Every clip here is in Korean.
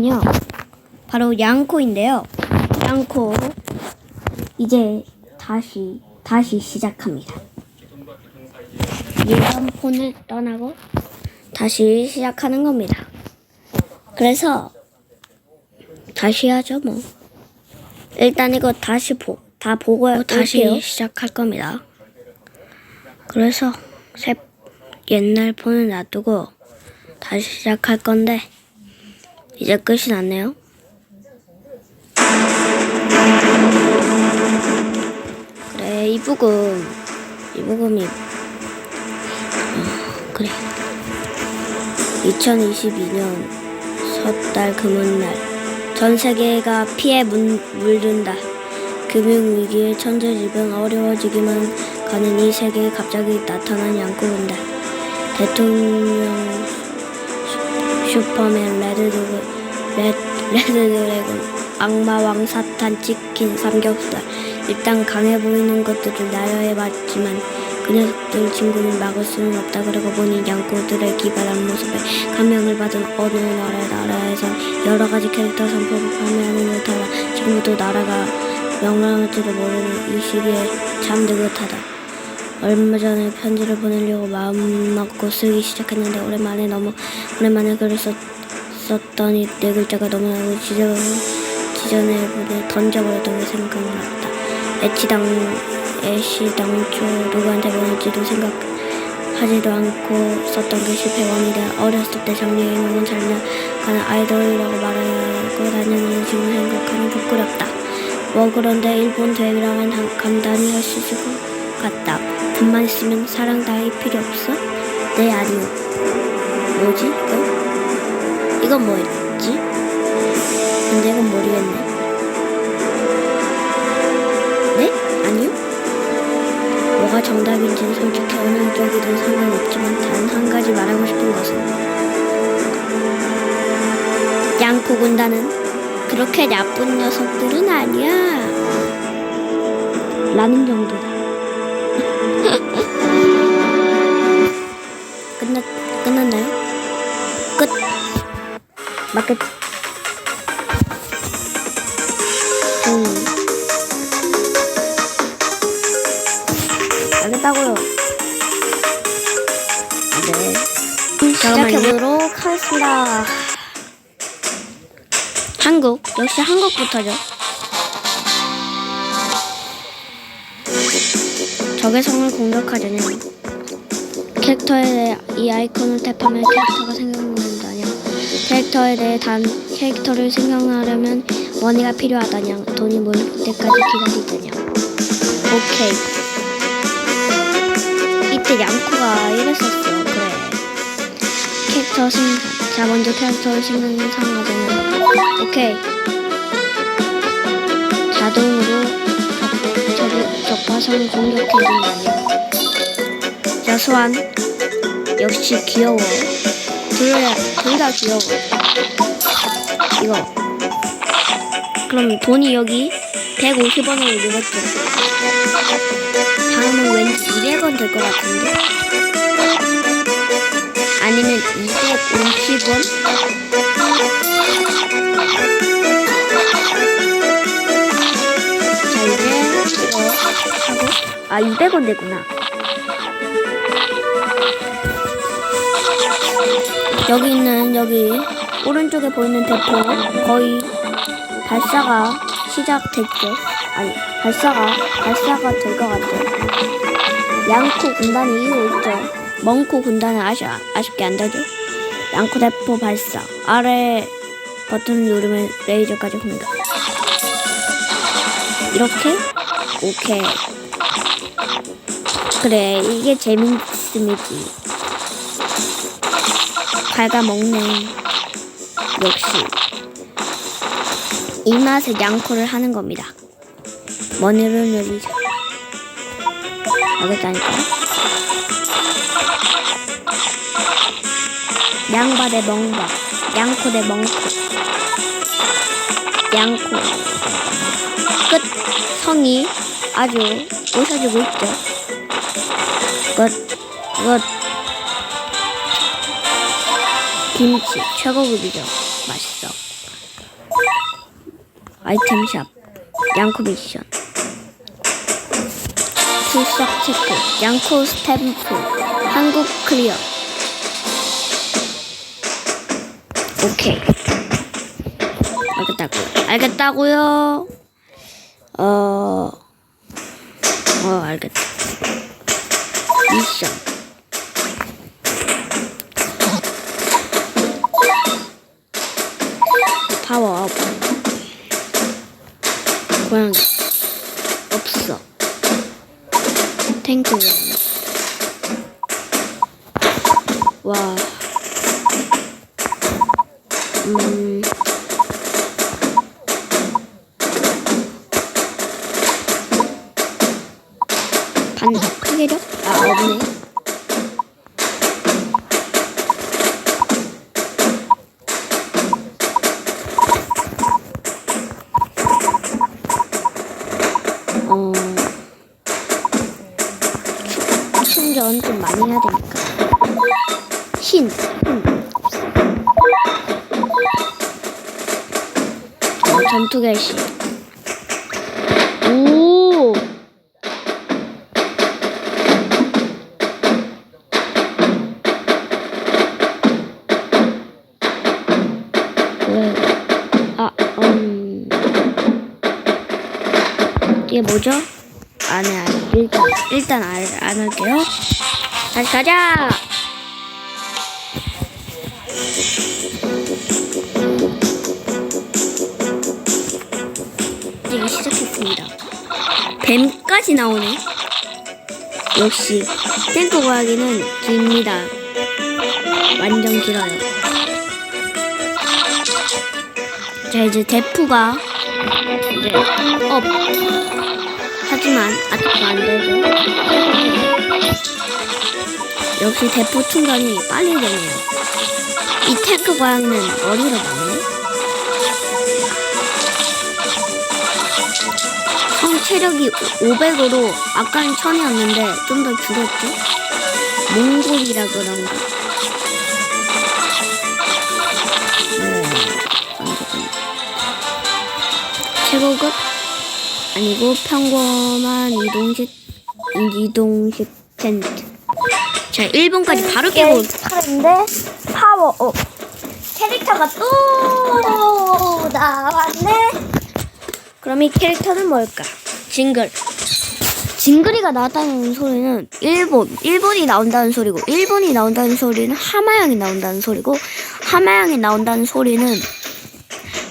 군요. 바로 양코인데요. 양코 이제 다시 다시 시작합니다. 이번 폰을 떠나고 다시 시작하는 겁니다. 그래서 다시 하죠 뭐. 일단 이거 다시 보, 다 보고 다시 올게요. 시작할 겁니다. 그래서 새 옛날 폰을 놔두고 다시 시작할 건데 이제 끝이 났네요. 그래 이 부금 이 부금이 어, 그래 2022년 섣달 금은날 전 세계가 피해 문, 물든다. 금융위기에 천재지변 어려워지기만 가는 이 세계에 갑자기 나타난 양국은다. 대통령 슈- 슈퍼맨 레드드래 곤 레, 레드 드래곤 악마왕 사탄 치킨 삼겹살. 일단 강해 보이는 것들을 나열해봤지만 그 녀석들 친구는 막을 수는 없다. 그러고 보니 양꼬들의 기발한 모습에 감명을 받은 어느 나라의 나라에서 여러 가지 캐릭터 상품을 판매하는 듯하다 지금부터 나라가 명랑할지도 모르는 이 시기에 참 느긋하다. 얼마 전에 편지를 보내려고 마음 먹고 쓰기 시작했는데 오랜만에 너무 오랜만에 글을 썼, 썼더니 네 글자가 너무나도 지저, 보내 던져버렸던 게 생각났다. 애치당 애시 당초 누구한테 보낼지도 생각하지도 않고 썼던 게 실패 원이 돼 어렸을 때 장래의 희망은 잘 나가는 아이돌이라고 말하고 다니는 지금 생각하면 부끄럽다. 뭐 그런데 일본 대회라면 단- 간단히 할 수 있을 것 같다. 돈만 있으면 사랑 따위 필요 없어? 네 아니요. 뭐지 이거? 이건 뭐였지? 근데 이건 모르겠네. 네? 아니요? 뭐가 정답인지는 솔직히 어느 쪽이든 상관없지만 단 한 가지 말하고 싶은 것은 양코 군단은 그렇게 나쁜 녀석들은 아니야. 라는 정도다. 마켓. 음. 알겠다고요. 네. 시작해보도록 하겠습니다. 한국, 역시 한국부터죠. 적의 성을 공격하자냐. 캐릭터에 대해 이 아이콘을 탭하면 캐릭터가 생각난다냐. 캐릭터에 대해 단 캐릭터를 생각하려면 머니가 필요하다냐. 돈이 모일 때까지 기다리자냐. 오케이. 이때 양코가 이랬었어. 그래. 캐릭터 생, 자 먼저 캐릭터를 생성하자면 오케이. 자동으로 적, 적, 적화성을 공격해준다냐. 자 소환. 역시 귀여워. 둘다 귀여워. 이거. 그럼 돈이 여기 150원으로 늘었죠. 다음은 왠지 200원 될 것 같은데? 아니면 250원? 자, 이제 이거 하고. 아, 200원 되구나. 여기 있는, 여기, 오른쪽에 보이는 대포, 거의 발사가 시작됐죠. 아니, 발사가, 발사가 될 것 같죠. 양코 군단이 이기고 있죠. 멍코 군단은 아쉬, 아쉽게 안 되죠. 양코 대포 발사. 아래 버튼을 누르면 레이저까지 공격. 이렇게? 오케이. 그래, 이게 재밌음이지. 갉아먹네. 역시. 이 맛에 양코를 하는 겁니다. 머니를 늘리자. 알겠다니까. 양바 대 멍바. 양코 대 멍코. 양코. 끝. 성이 아주 오셔지고 있죠. 끝. 끝. 김치 최고급이죠. 맛있어. 아이템샵 양코 미션. 출석 체크 양코 스탬프 한국 클리어. 오케이. 알겠다고요. 알겠다고요. 어... 어 알겠다. 미션 파워업. 고양이. 없어. 탱크 와. 음. 반석 크기력? 아 없네 해야 되니까 흰, 흰. 어, 전투 결시 오 왜? 아, 음. 이게 뭐죠? 안 해, 안 해. 일단, 일단 안, 안 할게요. 다시 가자! 이제 시작했습니다. 뱀까지 나오네. 역시, 탱크 고하기는 깁니다. 완전 길어요. 자, 이제 대프가 이제 업. 하지만 아직도 안 되죠. 역시 대포 충전이 빨리 되네요. 이 탱크 고양이는 어디로 나오네? 성 체력이 500으로 아까는 1000이었는데 좀 더 줄었죠? 몽골이라 그런가? 최고급 아니고 평범한 이동식 이동식 텐트. 자, 1번까지 바로 깨고 캐릭터인데 파워업 캐릭터가 또 나왔네 그럼 이 캐릭터는 뭘까? 징글. 징글이가 나왔다는 소리는 일본, 일본이 나온다는 소리고, 일본이 나온다는 소리는 하마양이 나온다는 소리고, 하마양이 나온다는 소리는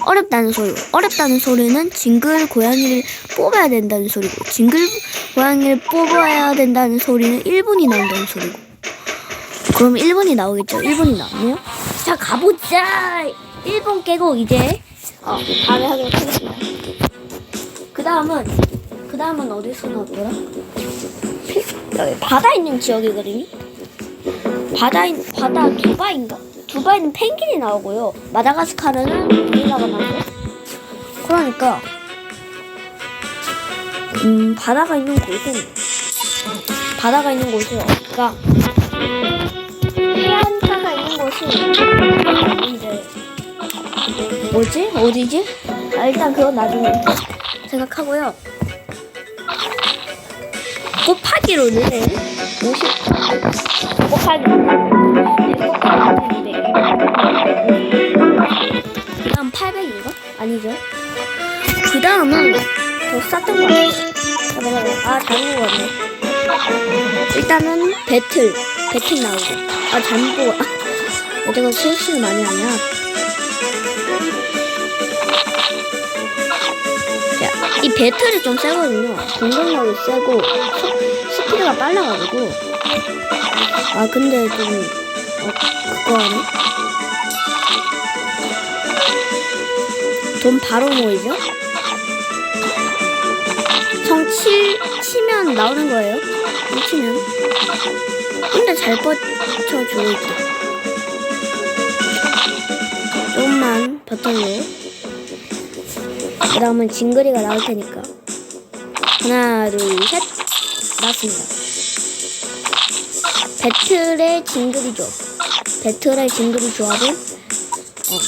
어렵다는 소리고, 어렵다는 소리는 징글 고양이를 뽑아야 된다는 소리고, 징글 고양이를 뽑아야 된다는 소리는 일본이 나온다는 소리고. 그럼 일본이 나오겠죠? 일본이 나왔네요? 자, 가보자! 일본 깨고 이제, 어, 다음에 하도록 하겠습니다. 그 다음은 그 다음은 어디서 나오더라? 바다 있는 지역이거든요. 바다 있 바다 두바이인가? 두바이는 펭귄이 나오고요. 마다가스카르는 고릴라가 나오고. 그러니까 음 바다가 있는 곳은 바다가 있는 곳이 어디가? 곳이 이제 뭐지? 어디지? 아, 일단 그건 나중에 생각하고요. 곱하기로는 50 곱하기 네, 곱하기 200. 그다음 800인가? 아니죠? 그 다음은 더 쌌던 거 같아요. 아 잘못 봤네. 일단은 배틀 배틀 나오고 아 잘못 보고 아, 내가 실수를 많이 하냐? 자, 이 배틀이 좀 세거든요. 공격력이 세고 스- 스피드가 빨라가지고 아 근데 좀 어, 그거 하네. 돈 바로 모이죠? 성 치, 치면 나오는 거예요. 이 치면. 근데 잘 버텨주고 있다. 조금만 버텨줘. 그 다음은 징그리가 나올 테니까. 하나, 둘, 셋. 나왔습니다. 배틀의 징그리 조합. 배틀의 징그리 조합은, 어,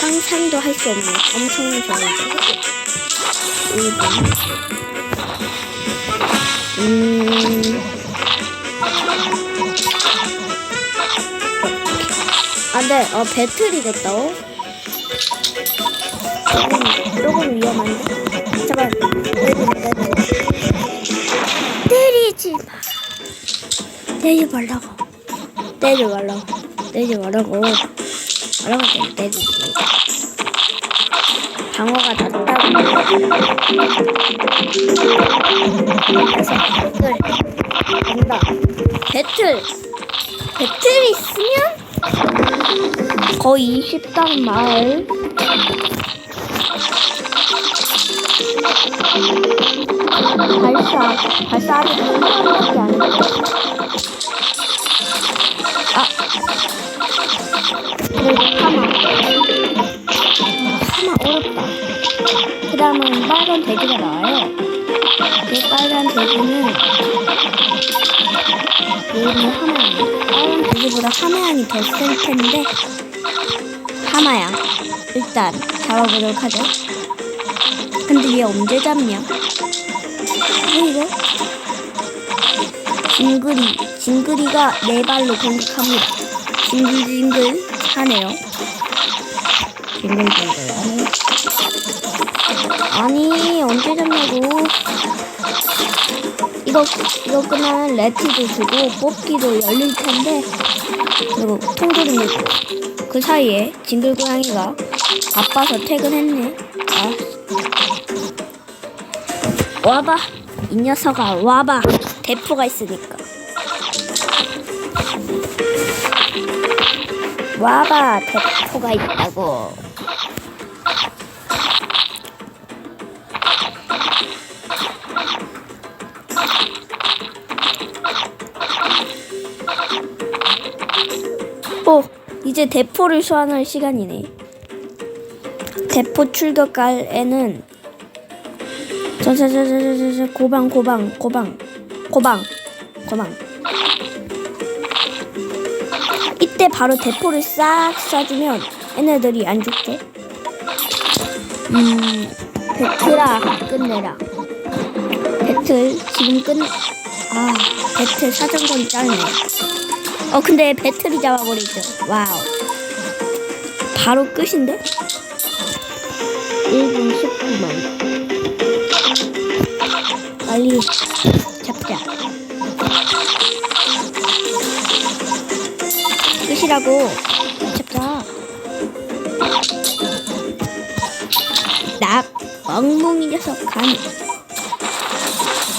상상도 할 수 없는 엄청난 저울이죠. 1번. 음. 아, 네, 어, 배틀이겠다고? 조금, 조금 위험한데? 잠깐, 때리지, 마. 때리지 말라고. 때리지 말라고. 때리지 말라고. 말라고 때- 때리지. 방어가. 그래서 배틀. 배틀. 배틀이 거의 20당 마을. 발사 발사하기 하나밖에 안 돼. 아. 그래도 하나. 하나 어렵다. 그 다음은 빨간 돼지가 나와요. 그 빨간 돼지는 얘는 하마양 빨간 돼지보다 하마양이 더 센 텐데 하마양 일단 잡아보도록 하죠. 근데 얘 언제 잡냐? 뭐 이거? 징그리 징그리가 네 발로 공격합니다. 징글징글 하네요. 징글징글. 하네 아니 언제 잡냐고. 이거 이거 끝나면 레티도 주고 뽑기도 열릴 텐데 그리고 통조림도 주고 그 사이에 징글 고양이가 바빠서 퇴근했네. 아. 와봐 이 녀석아 와봐. 대포가 있으니까. 와봐 대포가 있다고 이제 대포를 소환할 시간이네. 대포 출격갈 에는 저저저저저저 고방 고방 고방 고방 고방. 이때 바로 대포를 싹 쏴주면 얘네들이 안 죽죠 음 배틀아 끝내라. 배틀 지금 끝아 배틀 사정거리 짧네 어 근데 배틀이 잡아버리죠 와우 바로 끝인데 1분 19만 빨리 잡자. 끝이라고. 잡자. 나 멍멍이 녀석 간.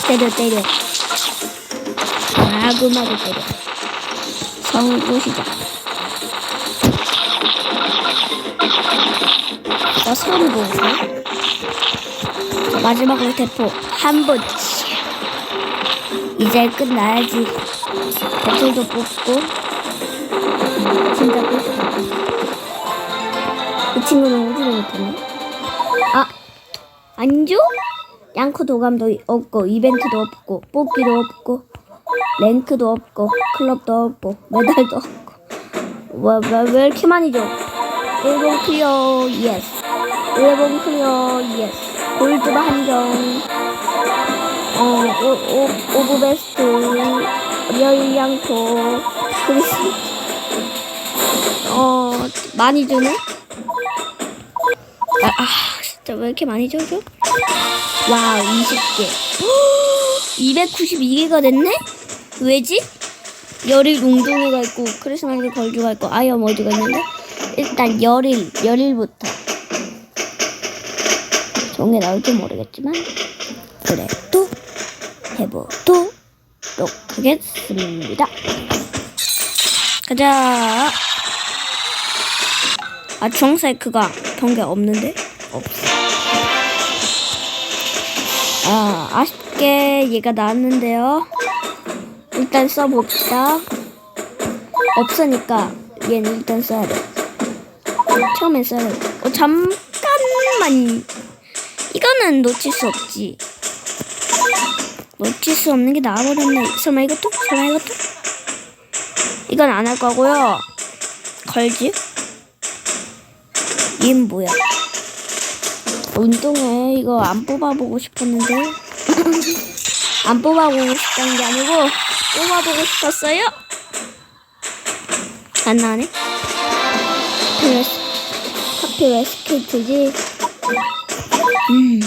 때려 때려. 마구마구 때려. 성보시자. 나 소리 보세요. 자, 마지막으로 대포 한 번 이제 끝나야지 배틀도 뽑고 진짜 끝이다 이 친구는 오지를 못했네 아 안주? 양코 도감도 없고 이벤트도 없고 뽑기도 없고 랭크도 없고 클럽도 없고 메달도 없고. 왜, 왜, 왜 이렇게 많이 줘? 일본 클리어 예스 일본 클리어 예스 골드바 한정 어, 오, 오, 오브 베스트. 열양토 크리스 어 많이 주네? 아, 아 진짜 왜 이렇게 많이 줘줘? 와우 20개. 292개가 됐네 왜지 열일 웅둥이가 있고 크리스마스 걸주가 있고 아이엄 어디가 있는데 일단 열일 열일부터 종에 나올지 모르겠지만 그래도 해보도록 하겠습니다. 가자. 아, 주황사이크가 번개 없는데? 없어. 아, 아쉽게 얘가 나왔는데요. 일단 써봅시다. 없으니까 얘는 일단 써야 돼. 처음엔 써야 돼. 어, 잠깐만. 이거는 놓칠 수 없지. 놓칠 수 없는 게 나와버렸네. 설마 이것도? 설마 이것도? 이건 안 할 거고요. 걸지? 얜 뭐야? 운동회 이거 안 뽑아보고 싶었는데 안 뽑아보고 싶다는 게 아니고 뽑아보고 싶었어요. 안 나네. 하필 왜, 스- 하필 왜 스케이트지? 음.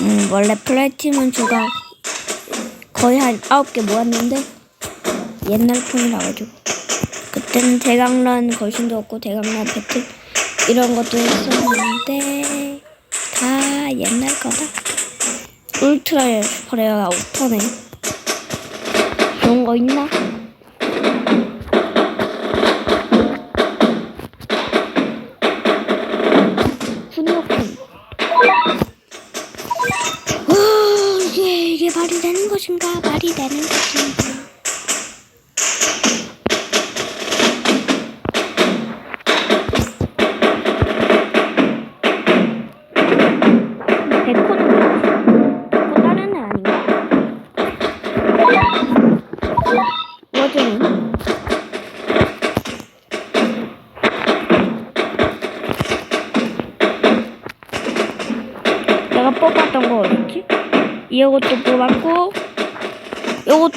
음, 원래 플래티넘 조각 거의 한 아홉 개 모았는데 옛날 폰이라 가지고 그때는 대강란 걸신도 없고 대강란 배틀 이런 것도 있었는데 다 옛날 거다. 울트라에 버려야 오타네 그런 거 있나?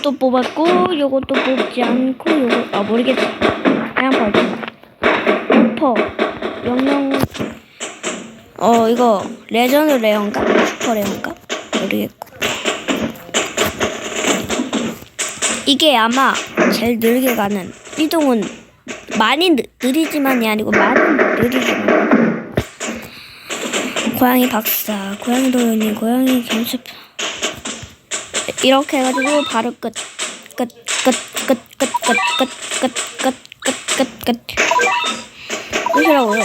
요것도 뽑았고 요것도 뽑지 않고 요거 아 모르겠다 그냥 버려 오퍼. 영영. 어 이거 레전드 레어인가? 슈퍼 레어인가? 모르겠고. 이게 아마 제일 느리게 가는 이동은 많이 느, 느리지만이 아니고 많이 느리지만. 고양이 박사 고양이 도련님 고양이 경습 이렇게 해가지고 바로 끝. 끝, 끝, 끝, 끝, 끝, 끝, 끝, 끝, 끝, 끝, 끝. 끝이라고요.